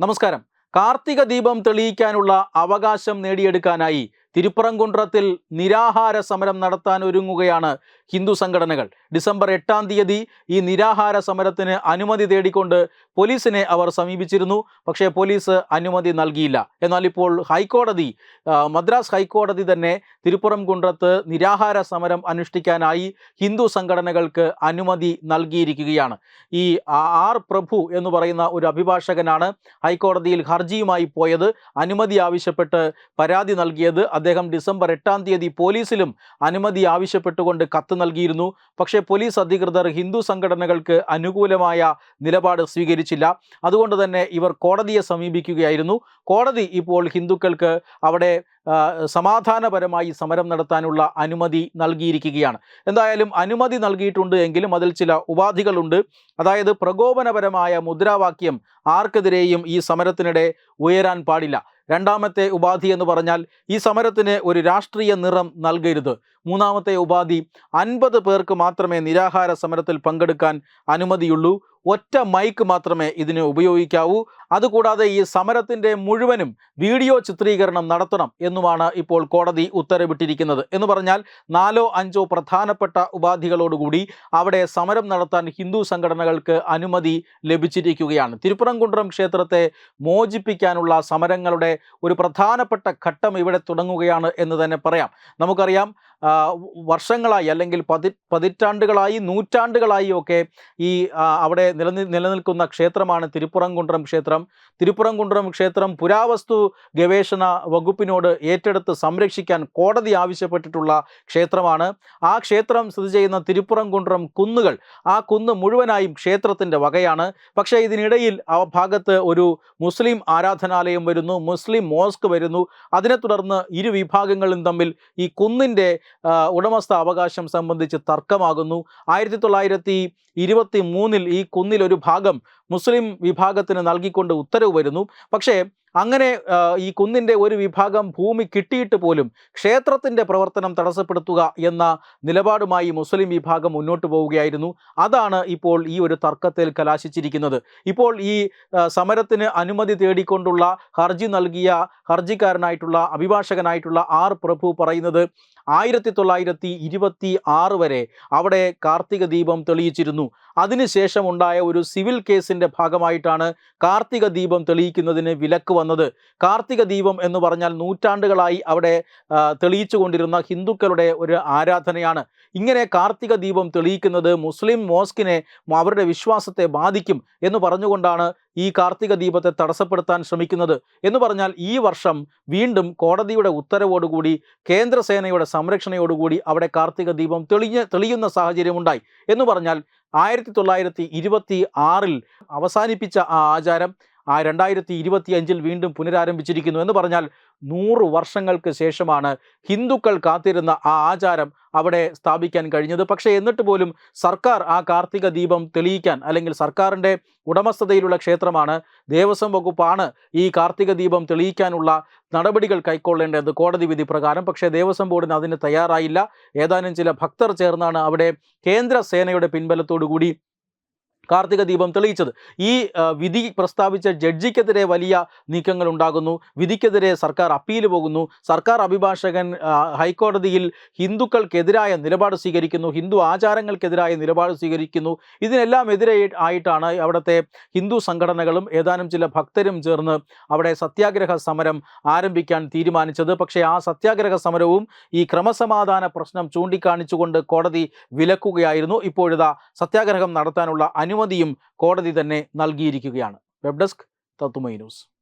നമസ്കാരം. കാർത്തിക ദീപം തെളിയിക്കാനുള്ള അവകാശം നേടിയെടുക്കാനായി തിരുപ്പറംകുണ്ട്രത്തിൽ നിരാഹാര സമരം നടത്താൻ ഒരുങ്ങുകയാണ് ഹിന്ദു സംഘടനകൾ. ഡിസംബർ എട്ടാം തീയതി ഈ നിരാഹാര സമരത്തിന് അനുമതി തേടിക്കൊണ്ട് പോലീസിനെ അവർ സമീപിച്ചിരുന്നു. പക്ഷേ പോലീസ് അനുമതി നൽകിയില്ല. എന്നാൽ ഇപ്പോൾ ഹൈക്കോടതി മദ്രാസ് ഹൈക്കോടതി തന്നെ തിരുപ്പുറംകുണ്ട്രത്ത് നിരാഹാര സമരം അനുഷ്ഠിക്കാനായി ഹിന്ദു സംഘടനകൾക്ക് അനുമതി നൽകിയിരിക്കുകയാണ്. ഈ ആർ പ്രഭു എന്ന് പറയുന്ന ഒരു അഭിഭാഷകനാണ് ഹൈക്കോടതിയിൽ ഹർജിയുമായി പോയത്. അനുമതി ആവശ്യപ്പെട്ട് പരാതി നൽകിയത്. അദ്ദേഹം ഡിസംബർ എട്ടാം തീയതി പോലീസിലും അനുമതി ആവശ്യപ്പെട്ടുകൊണ്ട് കത്ത് നൽകിയിരുന്നു. പക്ഷേ പോലീസ് അധികൃതർ ഹിന്ദു സംഘടനകൾക്ക് അനുകൂലമായ നിലപാട് സ്വീകരിച്ചില്ല. അതുകൊണ്ട് തന്നെ ഇവർ കോടതിയെ സമീപിക്കുകയായിരുന്നു. കോടതി ഇപ്പോൾ ഹിന്ദുക്കൾക്ക് അവിടെ സമാധാനപരമായി സമരം നടത്താനുള്ള അനുമതി നൽകിയിരിക്കുകയാണ്. എന്തായാലും അനുമതി നൽകിയിട്ടുണ്ട് എങ്കിലും അതിൽ ചില ഉപാധികളുണ്ട്. അതായത് പ്രകോപനപരമായ മുദ്രാവാക്യം ആർക്കെതിരെയും ഈ സമരത്തിനിടെ ഉയരാൻ പാടില്ല. രണ്ടാമത്തെ ഉപാധി എന്ന് പറഞ്ഞാൽ ഈ സമരത്തിന് ഒരു രാഷ്ട്രീയ നിറം നൽകരുത്. മൂന്നാമത്തെ ഉപാധി അൻപത് പേർക്ക് മാത്രമേ നിരാഹാര സമരത്തിൽ പങ്കെടുക്കാൻ അനുമതിയുള്ളൂ. ഒറ്റ മൈക്ക് മാത്രമേ ഇതിന് ഉപയോഗിക്കാവൂ. അതുകൂടാതെ ഈ സമരത്തിന്റെ മുഴുവനും വീഡിയോ ചിത്രീകരണം നടത്തണം എന്നുമാണ് ഇപ്പോൾ കോടതി ഉത്തരവിട്ടിരിക്കുന്നത്. എന്ന് പറഞ്ഞാൽ നാലോ അഞ്ചോ പ്രധാനപ്പെട്ട ഉപാധികളോടുകൂടി അവിടെ സമരം നടത്താൻ ഹിന്ദു സംഘടനകൾക്ക് അനുമതി ലഭിച്ചിരിക്കുകയാണ്. തിരുപ്പുറംകുണ്ടം ക്ഷേത്രത്തെ മോചിപ്പിക്കാനുള്ള സമരങ്ങളുടെ ഒരു പ്രധാനപ്പെട്ട ഘട്ടം ഇവിടെ തുടങ്ങുകയാണ് എന്ന് തന്നെ പറയാം. നമുക്കറിയാം വർഷങ്ങളായി അല്ലെങ്കിൽ പതി പതിറ്റാണ്ടുകളായി നൂറ്റാണ്ടുകളായി ഒക്കെ ഈ അവിടെ നിലനി നിലനിൽക്കുന്ന ക്ഷേത്രമാണ് തിരുപ്പുറംകുണ്ടം ക്ഷേത്രം. തിരുപ്പുറംകുണ്ടം ക്ഷേത്രം പുരാവസ്തു ഗവേഷണ വകുപ്പിനോട് ഏറ്റെടുത്ത് സംരക്ഷിക്കാൻ കോടതി ആവശ്യപ്പെട്ടിട്ടുള്ള ക്ഷേത്രമാണ്. ആ ക്ഷേത്രം സ്ഥിതി ചെയ്യുന്ന തിരുപ്പുറംകുണ്ടം കുന്നുകൾ. ആ കുന്ന് മുഴുവനായും ക്ഷേത്രത്തിന്റെ വകയാണ്. പക്ഷേ ഇതിനിടയിൽ ആ ഭാഗത്ത് ഒരു മുസ്ലിം ആരാധനാലയം വരുന്നു. മുസ്ലിം മോസ്ക് വരുന്നു. അതിനെ തുടർന്ന് ഇരുവിഭാഗങ്ങളും തമ്മിൽ ഈ കുന്നിന്റെ ഉടമസ്ഥ അവകാശം സംബന്ധിച്ച് തർക്കമാകുന്നു. ആയിരത്തി തൊള്ളായിരത്തി ഇരുപത്തി മൂന്നിൽ ഈ കുന്നിലൊരു ഭാഗം മുസ്ലിം വിഭാഗത്തിന് നൽകിക്കൊണ്ട് ഉത്തരവ് വരുന്നു. പക്ഷേ അങ്ങനെ ഈ കുന്നിന്റെ ഒരു വിഭാഗം ഭൂമി കിട്ടിയിട്ട് പോലും ക്ഷേത്രത്തിന്റെ പ്രവർത്തനം തടസ്സപ്പെടുത്തുക എന്ന നിലപാടുമായി മുസ്ലിം വിഭാഗം മുന്നോട്ട് പോവുകയായിരുന്നു. അതാണ് ഇപ്പോൾ ഈ ഒരു തർക്കത്തിൽ കലാശിച്ചിരിക്കുന്നത്. ഇപ്പോൾ ഈ സമരത്തിന് അനുമതി തേടിക്കൊണ്ടുള്ള ഹർജി നൽകിയ ഹർജിക്കാരനായിട്ടുള്ള അഭിഭാഷകനായിട്ടുള്ള ആർ പ്രഭു പറയുന്നത് ആയിരത്തി തൊള്ളായിരത്തി ഇരുപത്തി ആറ് വരെ അവിടെ കാർത്തിക ദീപം തെളിയിച്ചിരുന്നു. അതിനുശേഷം ഉണ്ടായ ഒരു സിവിൽ കേസിന്റെ ഭാഗമായിട്ടാണ് കാർത്തിക ദീപം തെളിയിക്കുന്നതിന് വിലക്ക് വന്നത് കാർത്തിക ദീപം എന്ന് പറഞ്ഞാൽ നൂറ്റാണ്ടുകളായി അവിടെ തെളിയിച്ചു കൊണ്ടിരുന്ന ഹിന്ദുക്കളുടെ ഒരു ആരാധനയാണ്. ഇങ്ങനെ കാർത്തിക ദീപം തെളിയിക്കുന്നത് മുസ്ലിം മോസ്കിനെ അവരുടെ വിശ്വാസത്തെ ബാധിക്കും എന്ന് പറഞ്ഞുകൊണ്ടാണ് ഈ കാർത്തിക ദീപത്തെ തടസ്സപ്പെടുത്താൻ ശ്രമിക്കുന്നത്. എന്ന് പറഞ്ഞാൽ ഈ വർഷം വീണ്ടും കോടതിയുടെ ഉത്തരവോടുകൂടി കേന്ദ്രസേനയുടെ സംരക്ഷണയോടുകൂടി അവിടെ കാർത്തിക ദീപം തെളിഞ്ഞ തെളിയുന്ന സാഹചര്യമുണ്ടായി. എന്ന് പറഞ്ഞാൽ ആയിരത്തി തൊള്ളായിരത്തി ഇരുപത്തി ആറിൽ അവസാനിപ്പിച്ച ആ ആചാരം ആ രണ്ടായിരത്തി ഇരുപത്തി അഞ്ചിൽ വീണ്ടും പുനരാരംഭിച്ചിരിക്കുന്നു എന്ന് പറഞ്ഞാൽ നൂറ് വർഷങ്ങൾക്ക് ശേഷമാണ് ഹിന്ദുക്കൾ കാത്തിരുന്ന ആ ആചാരം അവിടെ സ്ഥാപിക്കാൻ കഴിഞ്ഞത്. പക്ഷേ എന്നിട്ട് പോലും സർക്കാർ ആ കാർത്തിക ദീപം തെളിയിക്കാൻ അല്ലെങ്കിൽ സർക്കാരിന്റെ ഉടമസ്ഥതയിലുള്ള ക്ഷേത്രമാണ് ദേവസ്വം വകുപ്പാണ് ഈ കാർത്തിക ദീപം തെളിയിക്കാനുള്ള നടപടികൾ കൈക്കൊള്ളേണ്ടത് കോടതി വിധി പ്രകാരം. പക്ഷേ ദേവസ്വം ബോർഡിന് അതിന് തയ്യാറായില്ല. ഏതാനും ചില ഭക്തർ ചേർന്നാണ് അവിടെ കേന്ദ്ര സേനയുടെ പിൻബലത്തോടു കൂടി കാർത്തിക ദീപം തെളിയിച്ചത്. ഈ വിധി പ്രസ്താവിച്ച ജഡ്ജിക്കെതിരെ വലിയ നീക്കങ്ങൾ ഉണ്ടാകുന്നു വിധിക്കെതിരെ സർക്കാർ അപ്പീൽ പോകുന്നു. സർക്കാർ അഭിഭാഷകൻ ഹൈക്കോടതിയിൽ ഹിന്ദുക്കൾക്കെതിരായ നിലപാട് സ്വീകരിക്കുന്നു. ഹിന്ദു ആചാരങ്ങൾക്കെതിരായ നിലപാട് സ്വീകരിക്കുന്നു. ഇതിനെല്ലാം എതിരെ ആയിട്ടാണ് അവിടുത്തെ ഹിന്ദു സംഘടനകളും ഏതാനും ചില ഭക്തരും ചേർന്ന് അവിടെ സത്യാഗ്രഹ സമരം ആരംഭിക്കാൻ തീരുമാനിച്ചത്. പക്ഷേ ആ സത്യാഗ്രഹ സമരവും ഈ ക്രമസമാധാന പ്രശ്നം ചൂണ്ടിക്കാണിച്ചുകൊണ്ട് കോടതി വിലക്കുകയായിരുന്നു. ഇപ്പോഴിതാ സത്യാഗ്രഹം നടത്താനുള്ള അനുമതിയും കോടതി തന്നെ നൽകിയിരിക്കുകയാണ്. വെബ് ഡെസ്ക് തത്തുമൈ ന്യൂസ്.